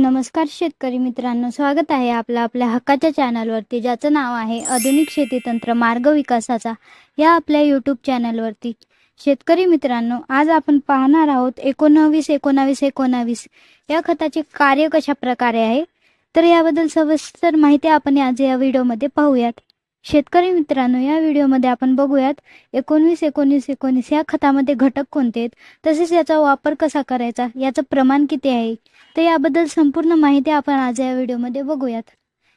नमस्कार शेतकरी मित्रांनो स्वागत आहे आपला आपल्या हक्काच्या चॅनलवरती ज्याचं नाव आहे आधुनिक शेती तंत्र मार्ग विकासाचा या आपल्या यूट्यूब चॅनलवरती. शेतकरी मित्रांनो आज आपण पाहणार आहोत एकोणावीस एकोणावीस एकोणावीस या खताचे कार्य कशा प्रकारे आहे? तर याबद्दल सविस्तर माहिती आपण आज या व्हिडिओमध्ये पाहूयात. शेतकरी मित्रांनो या व्हिडिओमध्ये आपण बघूयात एकोणवीस एकोणीस एकोणीस या खतामध्ये घटक कोणते आहेत? तसेच याचा वापर कसा करायचा? याचं प्रमाण किती आहे? तर याबद्दल संपूर्ण माहिती आपण आज या व्हिडिओमध्ये बघूयात.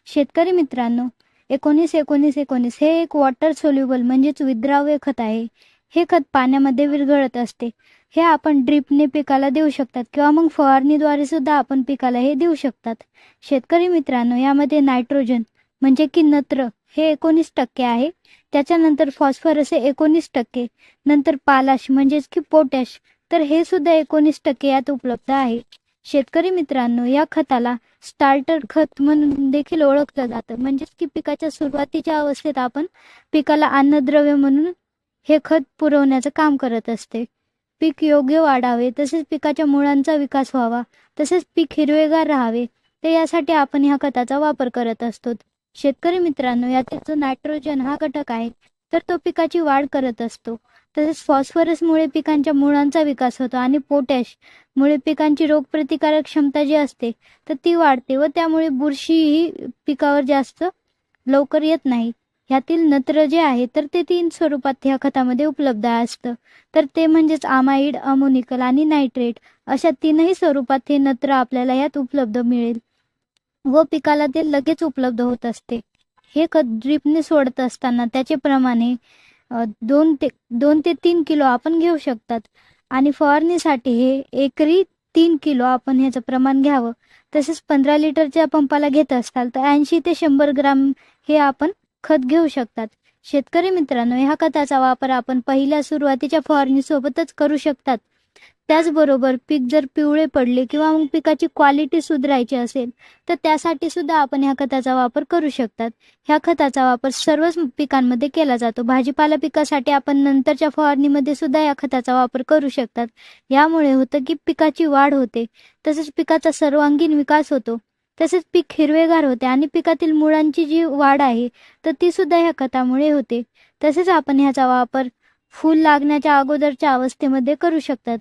शेतकरी मित्रांनो एकोणीस एकोणीस एकोणीस हे एक वॉटर सोल्युबल म्हणजेच विद्राव्य खत आहे. हे खत पाण्यामध्ये विरघळत असते. हे आपण ड्रिपने पिकाला देऊ शकतात किंवा मग फवारणीद्वारे सुद्धा आपण पिकाला हे देऊ शकतात. शेतकरी मित्रांनो यामध्ये नायट्रोजन म्हणजे की नत्र हे एकोणीस टक्के आहे. त्याच्यानंतर फॉस्फरस हे एकोणीस टक्के. नंतर पालाश म्हणजेच की पोटॅश तर हे सुद्धा एकोणीस टक्के यात उपलब्ध आहे. शेतकरी मित्रांनो या खताला स्टार्टर खत म्हणून देखील ओळखलं जातं. म्हणजेच की पिकाच्या सुरुवातीच्या अवस्थेत आपण पिकाला अन्नद्रव्य म्हणून हे खत पुरवण्याचं काम करत असते. पीक योग्य वाढावे तसेच पिकाच्या मुळांचा विकास व्हावा तसेच पीक हिरवेगार राहावे ते यासाठी आपण ह्या खताचा वापर करत असतो. शेतकरी मित्रांनो यातील जो नायट्रोजन हा घटक आहे. तर तो पिकाची वाढ करत असतो. तसेच फॉस्फरसमुळे पिकांच्या मुळांचा विकास होतो आणि पोटॅश मुळे पिकांची रोगप्रतिकारक क्षमता जी असते तर ती वाढते व त्यामुळे बुरशी ही पिकावर जास्त लवकर येत नाही. ह्यातील नत्र जे आहे तर ते तीन स्वरूपात ह्या खतामध्ये उपलब्ध असतं. तर ते म्हणजेच आमाईड अमोनिकल आणि नायट्रेट अशा तीनही स्वरूपात हे नत्र आपल्याला यात उपलब्ध मिळेल. व पिकाला ते लगेच उपलब्ध होत असते. हे खत ड्रीपने सोडत असताना त्याचे प्रमाणे दोन ते दोन ते तीन किलो आपण घेऊ शकतात. आणि फवारणीसाठी हे एकरी तीन किलो आपण ह्याचं प्रमाण घ्यावं. तसेच पंधरा लिटरच्या पंपाला घेत असाल तर ऐंशी ते शंभर ग्राम हे आपण खत घेऊ शकतात. शेतकरी मित्रांनो ह्या खताचा वापर आपण पहिल्या सुरुवातीच्या फवारणीसोबतच करू शकतात. त्याचबरोबर पीक जर पिवळे पडले किंवा मग पिकाची क्वालिटी सुधारायची असेल तर त्यासाठी सुद्धा आपण ह्या खताचा वापर करू शकतात. ह्या खताचा वापर सर्वच पिकांमध्ये केला जातो. भाजीपाला पिकासाठी आपण नंतरच्या फवारणीमध्ये सुद्धा या खताचा वापर करू शकतात. यामुळे होतं की पिकाची वाढ होते. तसेच पिकाचा सर्वांगीण विकास होतो. तसेच पीक हिरवेगार होते आणि पिकातील मुळांची जी वाढ आहे तर ती सुद्धा ह्या खतामुळे होते. तसेच आपण ह्याचा वापर फूल लागण्याच्या अगोदरच्या अवस्थेमध्ये करू शकतात.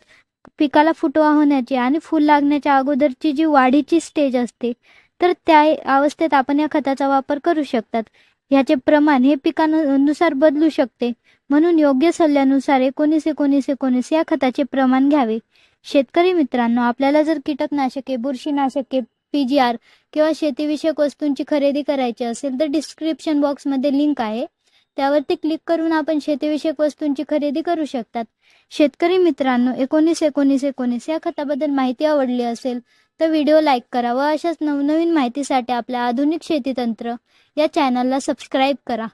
पिकाला फुटवा होण्याची आणि फूल लागण्याच्या अगोदरची जी वाढीची स्टेज असते तर त्या अवस्थेत आपण या खताचा वापर करू शकतात. ह्याचे प्रमाण हे पिकानुसार बदलू शकते. म्हणून योग्य सल्ल्यानुसार एकोणीस एकोणीस एकोणीस या खताचे प्रमाण घ्यावे. शेतकरी मित्रांनो आपल्याला जर कीटकनाशके बुरशीनाशके पी जी आर किंवा शेतीविषयक वस्तूंची खरेदी करायची असेल तर डिस्क्रिप्शन बॉक्समध्ये लिंक आहे. त्यावरती क्लिक करून आपण शेतीविषयक वस्तूंची खरेदी करू शकतात. शेतकरी मित्रांनो एकोणीस एकोणीस एकोणीस या खताबद्दल माहिती आवडली असेल तर व्हिडिओ लाईक करा व अशाच नवनवीन माहितीसाठी आपल्या आधुनिक शेती तंत्र या चॅनलला सबस्क्राईब करा.